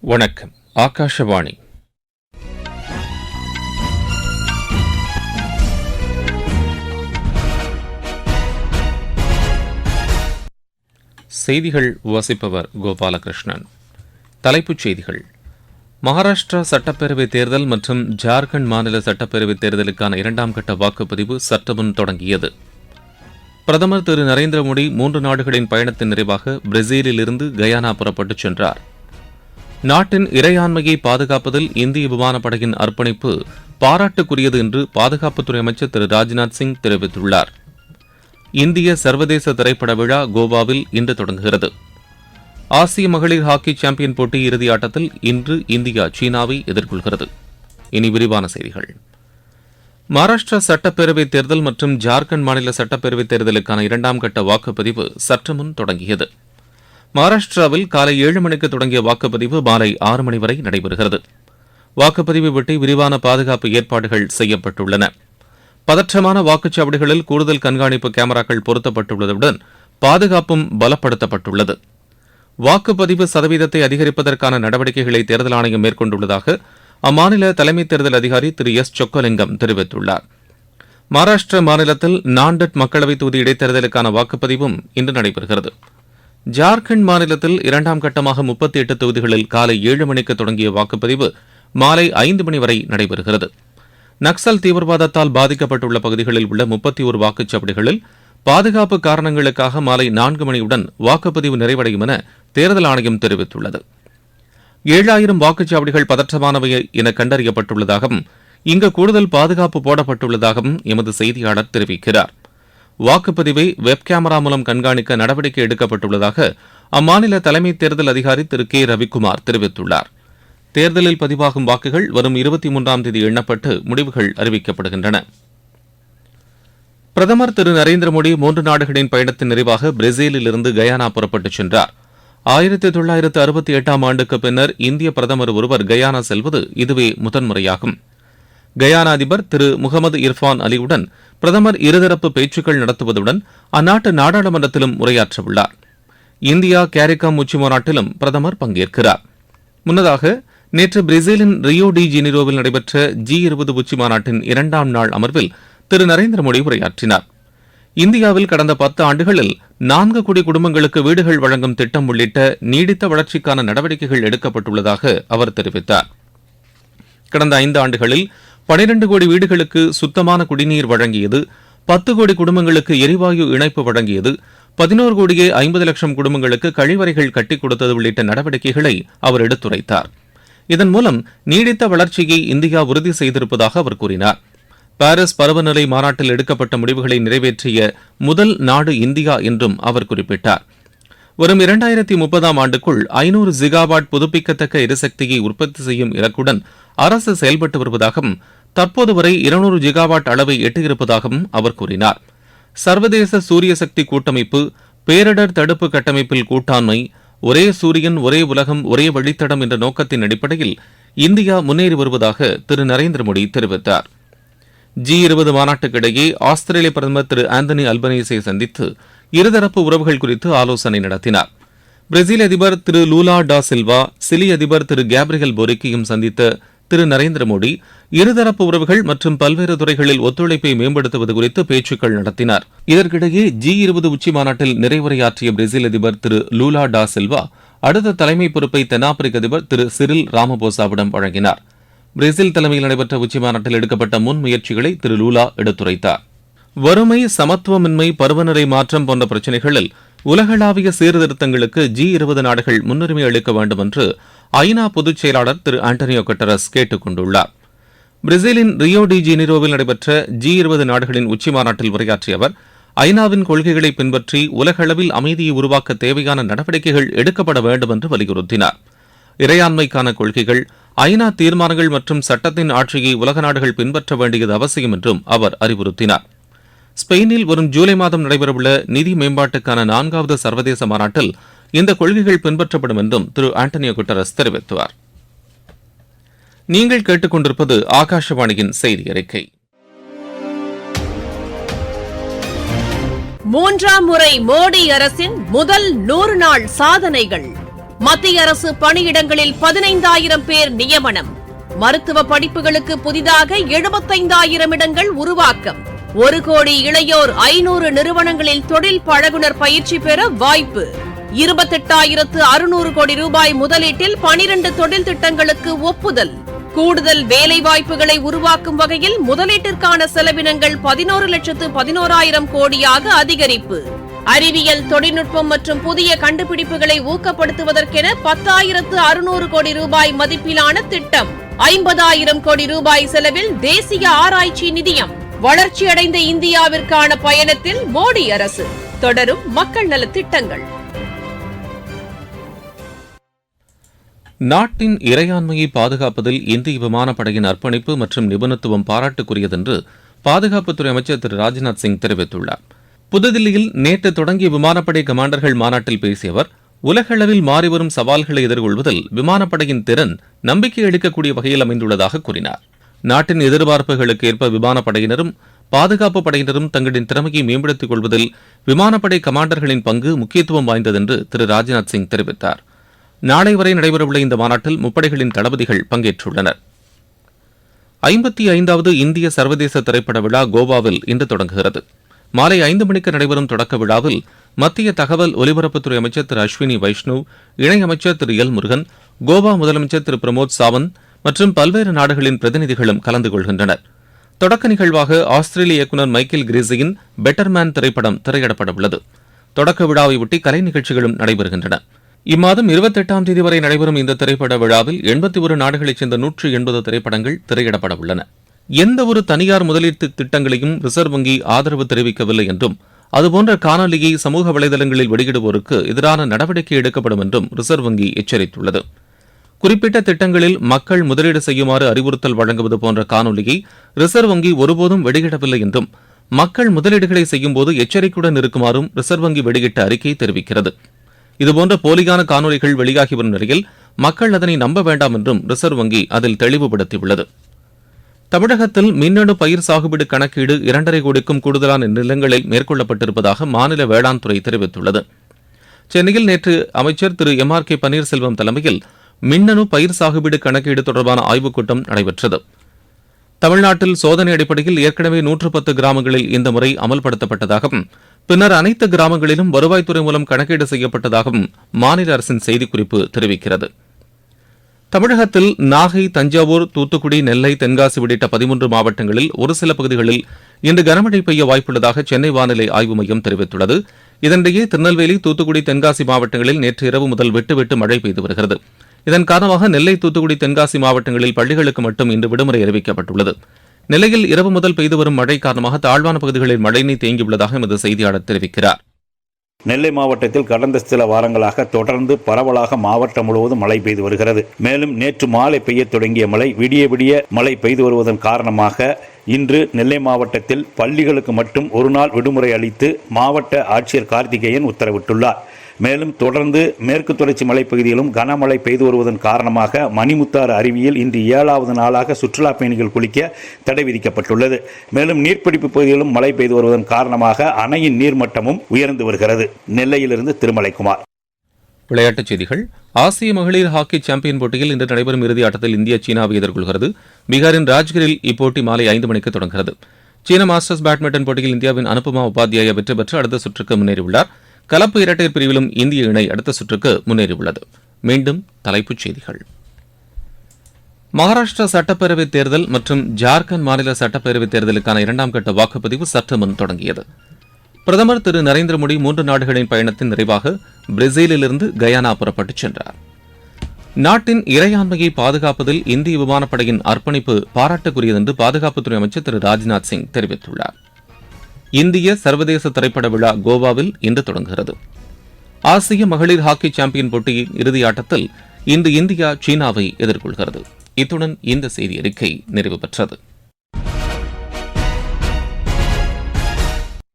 வணக்கம். ஆகாஷவாணி. செய்திகள் வாசிப்பவர் கோபாலகிருஷ்ணன். தலைப்புச் செய்திகள். மகாராஷ்டிரா சட்டப்பேரவைத் தேர்தல் மற்றும் ஜார்க்கண்ட் மாநில சட்டப்பேரவைத் தேர்தலுக்கான இரண்டாம் கட்ட வாக்குப்பதிவு சற்றுமுன் தொடங்கியது. பிரதமர் திரு நரேந்திர மோடி மூன்று நாடுகளின் பயணத்தின் நிறைவாக பிரேசிலிலிருந்து கயானா புறப்பட்டுச் சென்றார். நாட்டின் இறையாண்மையை பாதுகாப்பதில் இந்திய விமானப்படையின் அர்ப்பணிப்பு பாராட்டுக்குரியது என்று பாதுகாப்புத்துறை அமைச்சர் திரு ராஜ்நாத் சிங் தெரிவித்துள்ளார். இந்திய சர்வதேச திரைப்பட விழா கோவாவில் இன்று தொடங்குகிறது. ஆசிய மகளிர் ஹாக்கி சாம்பியன் போட்டி இறுதி ஆட்டத்தில் இன்று இந்தியா சீனாவை எதிர்கொள்கிறது. இனி விரிவான செய்திகள். மகாராஷ்டிரா சட்டப்பேரவைத் தேர்தல் மற்றும் ஜார்க்கண்ட் மாநில சட்டப்பேரவைத் தேர்தலுக்கான இரண்டாம் கட்ட வாக்குப்பதிவு சற்று முன் தொடங்கியது. மகாராஷ்டிராவில் காலை ஏழு மணிக்கு தொடங்கிய வாக்குப்பதிவு மாலை ஆறு மணி வரை நடைபெறுகிறது. வாக்குப்பதிவை ஒட்டி விரிவான பாதுகாப்பு ஏற்பாடுகள் செய்யப்பட்டுள்ளன. பதற்றமான வாக்குச்சாவடிகளில் கூடுதல் கண்காணிப்பு கேமராக்கள் பொருத்தப்பட்டுள்ளதுடன் பாதுகாப்பும் பலப்படுத்தப்பட்டுள்ளது. வாக்குப்பதிவு சதவீதத்தை அதிகரிப்பதற்கான நடவடிக்கைகளை தேர்தல் ஆணையம் மேற்கொண்டுள்ளதாக அம்மாநில தலைமை தேர்தல் அதிகாரி திரு எஸ். சொக்கலிங்கம் தெரிவித்துள்ளார். மகாராஷ்டிர மாநிலத்தில் நான்டட் மக்களவைத் தொகுதி இடைத்தேர்தலுக்கான வாக்குப்பதிவும் இன்று நடைபெறுகிறது. ஜார்க்கண்ட் மாநிலத்தில் இரண்டாம் கட்டமாக முப்பத்தி எட்டு தொகுதிகளில் காலை ஏழு மணிக்கு தொடங்கிய வாக்குப்பதிவு மாலை ஐந்து மணி வரை நடைபெறுகிறது. நக்சல் தீவிரவாதத்தால் பாதிக்கப்பட்டுள்ள பகுதிகளில் உள்ள முப்பத்தி ஒரு வாக்குச்சாவடிகளில் பாதுகாப்பு காரணங்களுக்காக மாலை நான்கு மணியுடன் வாக்குப்பதிவு நிறைவடையும் என தேர்தல் ஆணையம் தெரிவித்துள்ளது. ஏழாயிரம் வாக்குச்சாவடிகள் பதற்றமானவை என கண்டறியப்பட்டுள்ளதாகவும் இங்கு கூடுதல் பாதுகாப்பு போடப்பட்டுள்ளதாகவும் எமது செய்தியாளர் தெரிவிக்கிறார். வாக்குப்பதிவை வெப் கேமரா மூலம் கண்காணிக்க நடவடிக்கை எடுக்கப்பட்டுள்ளதாக அம்மாநில தலைமை தேர்தல் அதிகாரி திரு கே. ரவிக்குமார் தெரிவித்துள்ளார். தேர்தலில் பதிவாகும் வாக்குகள் வரும் இருபத்தி மூன்றாம் தேதி எண்ணப்பட்டு முடிவுகள் அறிவிக்கப்படுகின்றன. பிரதமர் திரு நரேந்திர மோடி மூன்று நாடுகளின் பயணத்தின் நிறைவாக பிரேசிலிலிருந்து கயானா புறப்பட்டுச் சென்றார். ஆயிரத்தி தொள்ளாயிரத்து அறுபத்தி எட்டாம் ஆண்டுக்கு பின்னர் இந்திய பிரதமர் ஒருவர் கயானா செல்வது இதுவே முதன்முறையாகும். கயானா அதிபர் திரு முகமது இர்ஃபான் அலியுடன் பிரதமர் இருதரப்பு பேச்சுக்கள் நடத்துவதுடன் அந்நாட்டு நாடாளுமன்றத்திலும் உரையாற்றவுள்ளார். இந்தியா கேரிகாம் உச்சி மாநாட்டிலும் பிரதமர் பங்கேற்கிறார். முன்னதாக நேற்று பிரேசிலின் ரியோ டி ஜெனிரோவில் நடைபெற்ற ஜி இருபது உச்சி மாநாட்டின் இரண்டாம் நாள் அமர்வில் திரு நரேந்திர மோடி உரையாற்றினார். இந்தியாவில் கடந்த பத்து ஆண்டுகளில் நான்கு கோடி குடும்பங்களுக்கு வீடுகள் வழங்கும் திட்டம் உள்ளிட்ட நீடித்த வளர்ச்சிக்கான நடவடிக்கைகள் எடுக்கப்பட்டுள்ளதாக அவர் தெரிவித்தார். கடந்த ஐந்து ஆண்டுகளில் பனிரெண்டு கோடி வீடுகளுக்கு சுத்தமான குடிநீர் வழங்கியது பத்து கோடி குடும்பங்களுக்கு எரிவாயு இணைப்பு வழங்கியது பதினோரு கோடியே ஐம்பது லட்சம் குடும்பங்களுக்கு கழிவறைகள் கட்டிக் கொடுத்தது உள்ளிட்ட நடவடிக்கைகளை அவர் எடுத்துரைத்தார். இதன் மூலம் நீடித்த வளர்ச்சியை இந்தியா உறுதி செய்திருப்பதாக அவர் கூறினார். பாரிஸ் பருவநிலை மாநாட்டில் எடுக்கப்பட்ட முடிவுகளை நிறைவேற்றிய முதல் நாடு இந்தியா என்றும் அவர் குறிப்பிட்டார். வரும் இரண்டாயிரத்தி முப்பதாம் ஆண்டுக்குள் ஐநூறு ஜிகாவாட் புதுப்பிக்கத்தக்க எரிசக்தியை உற்பத்தி செய்யும் இலக்குடன் அரசு செயல்பட்டு வருவதாகவும் தற்போது வரை இருநூறு ஜிகாவாட் அளவை எட்டியிருப்பதாகவும் அவர் கூறினார். சர்வதேச சூரிய சக்தி கூட்டமைப்பு பேரிடர் தடுப்பு கட்டமைப்பில் கூட்டாண்மை ஒரே சூரியன் ஒரே உலகம் ஒரே வழித்தடம் என்ற நோக்கத்தின் அடிப்படையில் இந்தியா முன்னேறி வருவதாக திரு. நரேந்திர மோடி தெரிவித்தார். ஜி இருபது மாநாட்டுக்கிடையே ஆஸ்திரேலிய பிரதமர் திரு. ஆந்தனி அல்பனீஸை சந்தித்து இருதரப்பு உறவுகள் குறித்து ஆலோசனை நடத்தினார். பிரேசில் அதிபர் திரு. லூலா டா சில்வா சிலி அதிபர் திரு. கேப்ரியல் போரிக்கையும் சந்தித்த திரு நரேந்திர மோடி இருதரப்பு உறவுகள் மற்றும் பல்வேறு துறைகளில் ஒத்துழைப்பை மேம்படுத்துவது குறித்து பேச்சுக்கள் நடத்தினார். இதற்கிடையே ஜி இருபது உச்சி மாநாட்டில் நிறைவுரையாற்றிய பிரேசில் அதிபர் திரு லூலா டா சில்வா அடுத்த தலைமை பொறுப்பை தென்னாப்பிரிக்க அதிபர் திரு சிறில் ராமபோசாவிடம் வழங்கினார். பிரேசில் தலைமையில் நடைபெற்ற உச்சி மாநாட்டில் எடுக்கப்பட்ட முன் முயற்சிகளை திரு லூலா எடுத்துரைத்தார். வறுமை சமத்துவமின்மை பருவநிலை மாற்றம் போன்ற பிரச்சினைகளில் உலகளாவிய சீர்திருத்தங்களுக்கு ஜி இருபது நாடுகள் முன்னுரிமை அளிக்க வேண்டும் என்று ஐநா பொதுச் செயலாளர் திரு ஆண்டனியோ கட்டரஸ் கேட்டுக் கொண்டுள்ளார். பிரேசிலின் ரியோ டி ஜெனிரோவில் நடைபெற்ற ஜி இருபது நாடுகளின் உச்சி மாநாட்டில் உரையாற்றிய அவர் ஐநாவின் கொள்கைகளை பின்பற்றி உலகளவில் அமைதியை உருவாக்க தேவையான நடவடிக்கைகள் எடுக்கப்பட வேண்டும் என்று வலியுறுத்தினார். இறையாண்மைக்கான கொள்கைகள் ஐநா தீர்மானங்கள் மற்றும் சட்டத்தின் ஆட்சியை உலக நாடுகள் பின்பற்ற வேண்டியது அவசியம் என்றும் அவர் அறிவுறுத்தினார். ஸ்பெயினில் வரும் ஜூலை மாதம் நடைபெறவுள்ள நிதி மேம்பாட்டுக்கான நான்காவது சர்வதேச மாநாட்டில் இந்த கொள்கைகள் பின்பற்றப்படும் என்றும் திரு ஆண்டனியோ குட்டரஸ் தெரிவித்தார் நீங்கள் கேட்டுக்கொண்டிருப்பது ஆகாஷவாணியின் செய்தி அறிக்கை. மூன்றாம் முறை மோடி அரசின் முதல் நூறு நாள் சாதனைகள். மத்திய அரசு பணியிடங்களில் பதினைந்தாயிரம் பேர் நியமனம். மருத்துவ படிப்புகளுக்கு புதிதாக எழுபத்தைந்தாயிரம் இடங்கள் உருவாக்கம். ஒரு கோடி இளையோர் ஐநூறு நிறுவனங்களில் தொழில் பழகுனர் பயிற்சி பெற வாய்ப்பு. இருபத்தெட்டாயிரத்து அறுநூறு கோடி ரூபாய் முதலீட்டில் பனிரண்டு தொழில் திட்டங்களுக்கு ஒப்புதல். கூடுதல் வேலை வாய்ப்புகளை உருவாக்கும் வகையில் முதலீட்டிற்கான செலவினங்கள் பதினோரு லட்சத்து பதினோராயிரம் கோடியாக அதிகரிப்பு. அறிவியல் தொழில்நுட்பம் மற்றும் புதிய கண்டுபிடிப்புகளை ஊக்கப்படுத்துவதற்கென பத்தாயிரத்து அறுநூறு கோடி ரூபாய் மதிப்பிலான திட்டம். ஐம்பதாயிரம் கோடி ரூபாய் செலவில் தேசிய ஆராய்ச்சி நிதியம். வளர்ச்சியடைந்த இந்தியாவிற்கான பயணத்தில் மோடி அரசு. தொடரும் மக்கள் நலத் திட்டங்கள். நாட்டின் இறையாண்மையை பாதுகாப்பதில் இந்திய விமானப்படையின் அர்ப்பணிப்பு மற்றும் நிபுணத்துவம் பாராட்டுக்குரியதென்று பாதுகாப்புத்துறை அமைச்சர் திரு ராஜ்நாத் சிங் தெரிவித்துள்ளார். புதுதில்லியில் நேற்று தொடங்கிய விமானப்படை கமாண்டர்கள் மாநாட்டில் பேசிய அவர் உலகளவில் மாறிவரும் சவால்களை எதிர்கொள்வதில் விமானப்படையின் திறன் நம்பிக்கை அளிக்கக்கூடிய வகையில் அமைந்துள்ளதாக கூறினார். நாட்டின் எதிர்பார்ப்புகளுக்கு ஏற்ப விமானப்படையினரும் பாதுகாப்பு படையினரும் தங்களின் திறமையை மேம்படுத்திக் கொள்வதில் விமானப்படை கமாண்டர்களின் பங்கு முக்கியத்துவம் வாய்ந்ததென்று திரு ராஜ்நாத் சிங் தெரிவித்தார். நாளை வரை நடைபெறவுள்ள இந்த மாநாட்டில் முப்படைகளின் தளபதிகள் பங்கேற்றுள்ளனர். ஐம்பத்தி ஐந்தாவது இந்திய சர்வதேச திரைப்பட விழா கோவாவில் இன்று தொடங்குகிறது. மாலை ஐந்து மணிக்கு நடைபெறும் தொடக்க விழாவில் மத்திய தகவல் ஒலிபரப்புத்துறை அமைச்சர் திரு அஸ்வினி வைஷ்ணவ் இணையமைச்சர் திரு எல் முருகன் கோவா முதலமைச்சர் திரு பிரமோத் சாவந்த் மற்றும் பல்வேறு நாடுகளின் பிரதிநிதிகளும் கலந்து கொள்கின்றனர். தொடக்க நிகழ்வாக ஆஸ்திரேலிய இயக்குநர் மைக்கேல் கிரீஸியின் பெட்டர்மேன் திரைப்படம் திரையிடப்பட உள்ளது தொடக்க விழாவை ஒட்டி கலை நிகழ்ச்சிகளும் நடைபெறுகின்றன. இம்மாதம் இருபத்தெட்டாம் தேதி வரை நடைபெறும் இந்த திரைப்பட விழாவில் எண்பத்தி ஒரு நாடுகளைச் சேர்ந்த நூற்று எண்பது திரைப்படங்கள் திரையிடப்பட உள்ளன எந்த ஒரு தனியார் முதலீட்டு திட்டங்களையும் ரிசர்வ் வங்கி ஆதரவு தெரிவிக்கவில்லை என்றும் அதுபோன்ற காணொலியை சமூக வலைதளங்களில் வெளியிடுவோருக்கு எதிரான நடவடிக்கை எடுக்கப்படும் என்றும் ரிசர்வ் வங்கி எச்சரித்துள்ளது. குறிப்பிட்ட திட்டங்களில் மக்கள் முதலீடு செய்யுமாறு அறிவுறுத்தல் வழங்குவது போன்ற காணொலியை ரிசர்வ் வங்கி ஒருபோதும் வெளியிடவில்லை என்றும் மக்கள் முதலீடுகளை செய்யும்போது எச்சரிக்கையுடன் இருக்குமாறும் ரிசர்வ் வங்கி வெளியிட்ட அறிக்கை தெரிவிக்கிறது. இதுபோன்ற போலியான காணொலிகள் வெளியாகி வரும் நிலையில் மக்கள் அதனை நம்ப வேண்டாம் என்றும் ரிசர்வ் வங்கி அதில் தெளிவுபடுத்தியுள்ளது. தமிழகத்தில் மின்னணு பயிர் சாகுபடி கணக்கீடு இரண்டரை கோடிக்கும் கூடுதலான நிலங்களில் மேற்கொள்ளப்பட்டிருப்பதாக மாநில வேளாண் துறை தெரிவித்துள்ளது. சென்னையில் நேற்று அமைச்சர் Thiru M R K Panneerselvam தலைமையில் மின்னணு பயிர் சாகுபடி கணக்கீடு தொடர்பான ஆய்வுக் கூட்டம் நடைபெற்றது. தமிழ்நாட்டில் சோதனை அடிப்படையில் ஏற்கனவே நூற்று பத்து கிராமங்களில் இந்த முறை அமல்படுத்தப்பட்டதாகவும் பின்னர் அனைத்து கிராமங்களிலும் வருவாய்த்துறை மூலம் கணக்கீடு செய்யப்பட்டதாகவும் மாநில அரசின் செய்திக்குறிப்பு தெரிவிக்கிறது. தமிழகத்தில் நாகை தஞ்சாவூர் தூத்துக்குடி நெல்லை தென்காசி உள்ளிட்ட பதிமூன்று மாவட்டங்களில் ஒரு சில பகுதிகளில் இன்று கனமழை பெய்ய வாய்ப்புள்ளதாக சென்னை வானிலை ஆய்வு மையம் தெரிவித்துள்ளது. இதனிடையே திருநெல்வேலி தூத்துக்குடி தென்காசி மாவட்டங்களில் நேற்று இரவு முதல் விட்டு விட்டு மழை பெய்து வருகிறது. இதன் காரணமாக நெல்லை தூத்துக்குடி தென்காசி மாவட்டங்களில் பள்ளிகளுக்கு மட்டும் இன்று விடுமுறை அறிவிக்கப்பட்டுள்ளது. நெல்லையில் இரவு முதல் பெய்து வரும் மழை காரணமாக தாழ்வான பகுதிகளில் மழைநீர் தேங்கியுள்ளதாக எமது செய்தியாளர் தெரிவிக்கிறார். நெல்லை மாவட்டத்தில் கடந்த சில வாரங்களாக தொடர்ந்து பரவலாக மாவட்டம் முழுவதும் மழை பெய்து வருகிறது. மேலும் நேற்று மாலை பெய்யத் தொடங்கிய மழை விடிய விடிய மழை பெய்து வருவதன் காரணமாக இன்று நெல்லை மாவட்டத்தில் பள்ளிகளுக்கு மட்டும் ஒரு நாள் விடுமுறை அளித்து மாவட்ட ஆட்சியர் கார்த்திகேயன் உத்தரவிட்டுள்ளார். மேலும் தொடர்ந்து மேற்கு தொடர்ச்சி மலைப்பகுதியிலும் கனமழை பெய்து வருவதன் காரணமாக மணிமுத்தாறு அருவியில் இன்று ஏழாவது நாளாக சுற்றுலா பயணிகள் குளிக்க தடை விதிக்கப்பட்டுள்ளது. மேலும் நீர்ப்பிடிப்பு பகுதியிலும் மழை பெய்து வருவதன் காரணமாக அணையின் நீர்மட்டமும் உயர்ந்து வருகிறது. நெல்லையிலிருந்து திருமலைக்குமார். விளையாட்டுச் செய்திகள். ஆசிய மகளிர் ஹாக்கி சாம்பியன் போட்டியில் இன்று நடைபெறும் இறுதி ஆட்டத்தில் இந்தியா சீனாவை எதிர்கொள்கிறது. பீகாரின் ராஜ்கிரில் இப்போட்டி மாலை ஐந்து மணிக்கு தொடங்குகிறது. சீன மாஸ்டர்ஸ் பேட்மிண்டன் போட்டியில் இந்தியாவின் அனுபமா உபாத்யாயா வெற்றி பெற்று அடுத்த சுற்றுக்கு முன்னேறியுள்ளார். கலப்பு இரட்டையர் பிரிவிலும் இந்திய இணை அடுத்த சுற்றுக்கு முன்னேறியுள்ளது. மீண்டும் தலைப்புச் செய்திகள். மகாராஷ்டிரா சட்டப்பேரவைத் தேர்தல் மற்றும் ஜார்க்கண்ட் மாநில சட்டப்பேரவைத் தேர்தலுக்கான இரண்டாம் கட்ட வாக்குப்பதிவு சற்று முன் தொடங்கியது. பிரதமர் திரு நரேந்திர மோடி மூன்று நாடுகளின் பயணத்தின் நிறைவாக பிரேசிலிலிருந்து கயானா புறப்பட்டுச் சென்றார். நாட்டின் இறையாண்மையை பாதுகாப்பதில் இந்திய விமானப்படையின் அர்ப்பணிப்பு பாராட்டுக்குரியது என்று பாதுகாப்புத்துறை அமைச்சர் திரு ராஜ்நாத் சிங் தெரிவித்துள்ளார். இந்திய சர்வதேச திரைப்பட விழா கோவாவில் இன்று தொடங்குகிறது. ஆசிய மகளிர் ஹாக்கி சாம்பியன் போட்டியின் இறுதி ஆட்டத்தில் இன்று இந்தியா சீனாவை எதிர்கொள்கிறது. இத்துடன் இந்த செய்தி அறிக்கை நிறைவு பெற்றது.